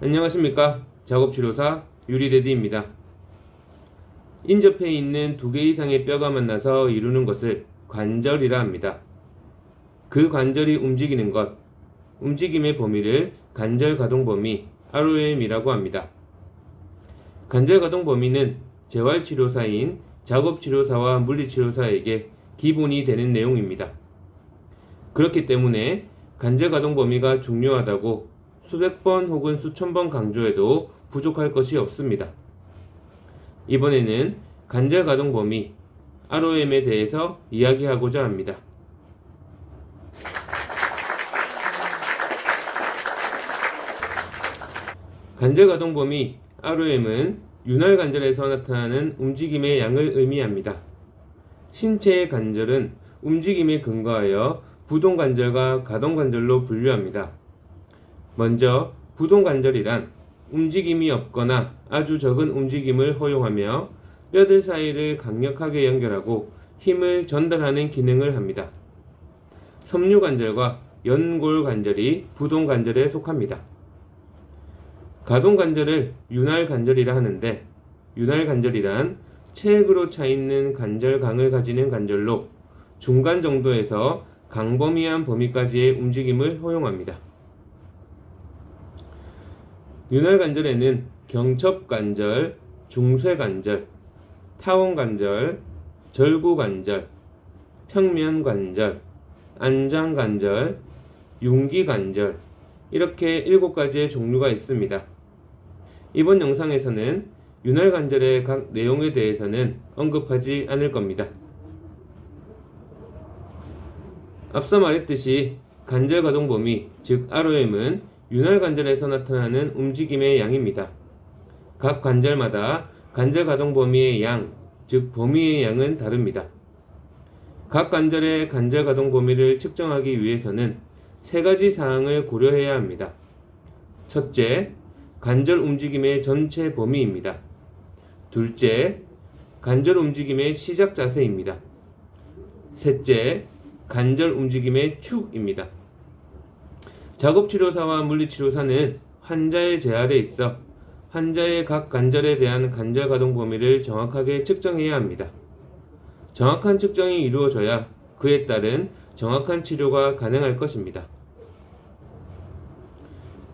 안녕하십니까 작업치료사 유리데디입니다. 인접해 있는 두 개 이상의 뼈가 만나서 이루는 것을 관절이라 합니다. 그 관절이 움직이는 것, 움직임의 범위를 관절 가동 범위 ROM이라고 합니다. 관절 가동 범위는 재활치료사인 작업치료사와 물리치료사에게 기본이 되는 내용입니다. 그렇기 때문에 관절 가동 범위가 중요하다고 수백 번 혹은 수천 번 강조해도 부족할 것이 없습니다. 이번에는 관절 가동 범위 ROM에 대해서 이야기하고자 합니다. 관절 가동 범위 ROM은 윤활 관절에서 나타나는 움직임의 양을 의미합니다. 신체의 관절은 움직임에 근거하여 부동 관절과 가동 관절로 분류합니다. 먼저 부동 관절이란 움직임이 없거나 아주 적은 움직임을 허용하며 뼈들 사이를 강력하게 연결하고 힘을 전달하는 기능을 합니다. 섬유 관절과 연골 관절이 부동 관절에 속합니다. 가동 관절을 윤활 관절이라 하는데 윤활 관절이란 체액으로 차 있는 관절강을 가지는 관절로 중간 정도에서 강범위한 범위까지의 움직임을 허용합니다. 윤활 관절에는 경첩 관절, 중쇄 관절, 타원 관절, 절구 관절, 평면 관절, 안장 관절, 융기 관절 이렇게 일곱 가지의 종류가 있습니다. 이번 영상에서는 윤활 관절의 각 내용에 대해서는 언급하지 않을 겁니다. 앞서 말했듯이 관절 가동 범위, 즉 ROM은 윤활 관절에서 나타나는 움직임의 양입니다. 각 관절마다 관절 가동 범위의 양, 즉 범위의 양은 다릅니다. 각 관절의 관절 가동 범위를 측정하기 위해서는 세 가지 사항을 고려해야 합니다. 첫째, 관절 움직임의 전체 범위입니다. 둘째, 관절 움직임의 시작 자세입니다. 셋째, 관절 움직임의 축입니다. 작업치료사와 물리치료사는 환자의 재활에 있어 환자의 각 관절에 대한 관절 가동 범위를 정확하게 측정해야 합니다. 정확한 측정이 이루어져야 그에 따른 정확한 치료가 가능할 것입니다.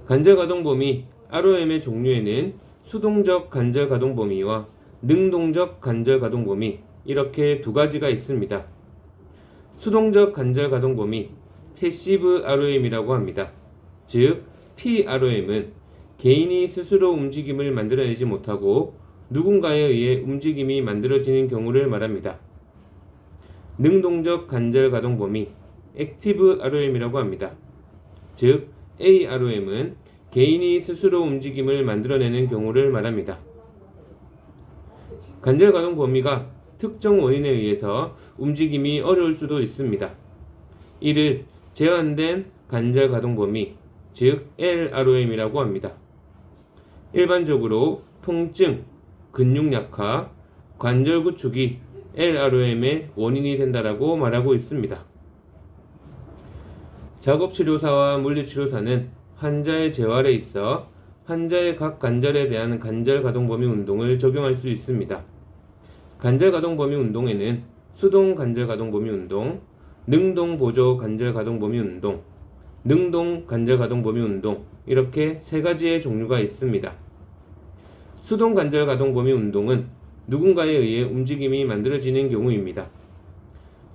관절 가동 범위 ROM의 종류에는 수동적 관절 가동 범위와 능동적 관절 가동 범위 이렇게 두 가지가 있습니다. 수동적 관절 가동 범위 패시브 ROM이라고 합니다. 즉 PROM은 개인이 스스로 움직임을 만들어내지 못하고 누군가에 의해 움직임이 만들어지는 경우를 말합니다. 능동적 관절 가동 범위 액티브 ROM이라고 합니다. 즉 AROM은 개인이 스스로 움직임을 만들어내는 경우를 말합니다. 관절 가동 범위가 특정 원인에 의해서 움직임이 어려울 수도 있습니다. 이를 제한된 관절 가동 범위, 즉 LROM이라고 합니다. 일반적으로 통증, 근육 약화, 관절 구축이 LROM의 원인이 된다라고 말하고 있습니다. 작업치료사와 물리치료사는 환자의 재활에 있어 환자의 각 관절에 대한 관절 가동 범위 운동을 적용할 수 있습니다. 관절 가동 범위 운동에는 수동 관절 가동 범위 운동, 능동 보조 관절 가동 범위 운동, 능동 관절 가동 범위 운동 이렇게 세 가지의 종류가 있습니다. 수동 관절 가동 범위 운동은 누군가에 의해 움직임이 만들어지는 경우입니다.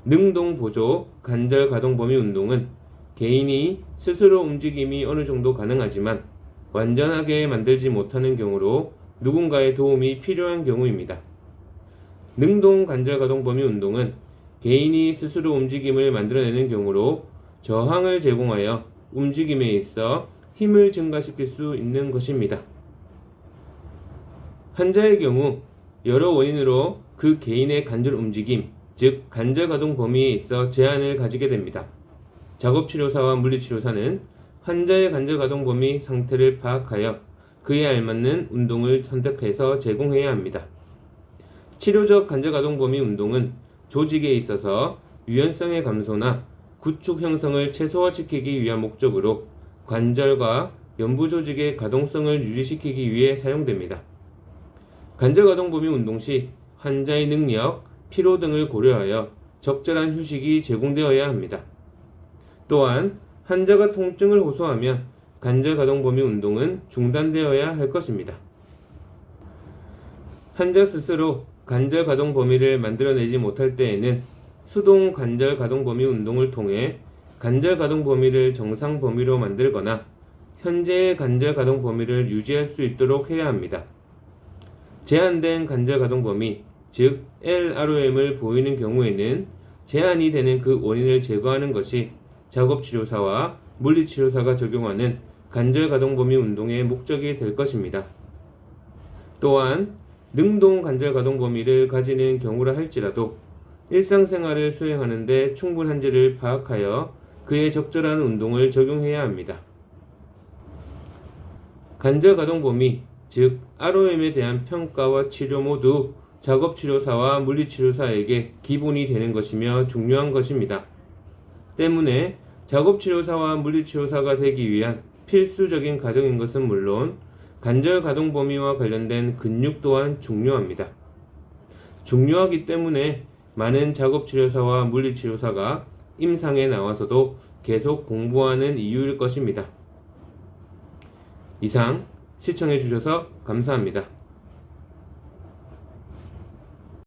능동 보조 관절 가동 범위 운동은 개인이 스스로 움직임이 어느 정도 가능하지만 완전하게 만들지 못하는 경우로 누군가의 도움이 필요한 경우입니다. 능동 관절 가동 범위 운동은 개인이 스스로 움직임을 만들어내는 경우로 저항을 제공하여 움직임에 있어 힘을 증가시킬 수 있는 것입니다. 환자의 경우 여러 원인으로 그 개인의 관절 움직임, 즉 관절 가동 범위에 있어 제한을 가지게 됩니다. 작업치료사와 물리치료사는 환자의 관절 가동 범위 상태를 파악하여 그에 알맞는 운동을 선택해서 제공해야 합니다. 치료적 관절 가동 범위 운동은 조직에 있어서 유연성의 감소나 구축 형성을 최소화시키기 위한 목적으로 관절과 연부 조직의 가동성을 유지시키기 위해 사용됩니다. 관절 가동 범위 운동 시 환자의 능력, 피로 등을 고려하여 적절한 휴식이 제공되어야 합니다. 또한 환자가 통증을 호소하면 관절 가동 범위 운동은 중단되어야 할 것입니다. 환자 스스로 관절 가동 범위를 만들어내지 못할 때에는 수동 관절 가동 범위 운동을 통해 관절 가동 범위를 정상 범위로 만들거나 현재의 관절 가동 범위를 유지할 수 있도록 해야 합니다. 제한된 관절 가동 범위, 즉 LROM을 보이는 경우에는 제한이 되는 그 원인을 제거하는 것이 작업치료사와 물리치료사가 적용하는 관절 가동 범위 운동의 목적이 될 것입니다. 또한 능동 관절 가동 범위를 가지는 경우라 할지라도 일상생활을 수행하는데 충분한지를 파악하여 그에 적절한 운동을 적용해야 합니다. 관절 가동 범위, 즉 ROM에 대한 평가와 치료 모두 작업치료사와 물리치료사에게 기본이 되는 것이며 중요한 것입니다. 때문에 작업치료사와 물리치료사가 되기 위한 필수적인 과정인 것은 물론 관절 가동 범위와 관련된 근육 또한 중요합니다. 중요하기 때문에 많은 작업치료사와 물리치료사가 임상에 나와서도 계속 공부하는 이유일 것입니다. 이상 시청해주셔서 감사합니다.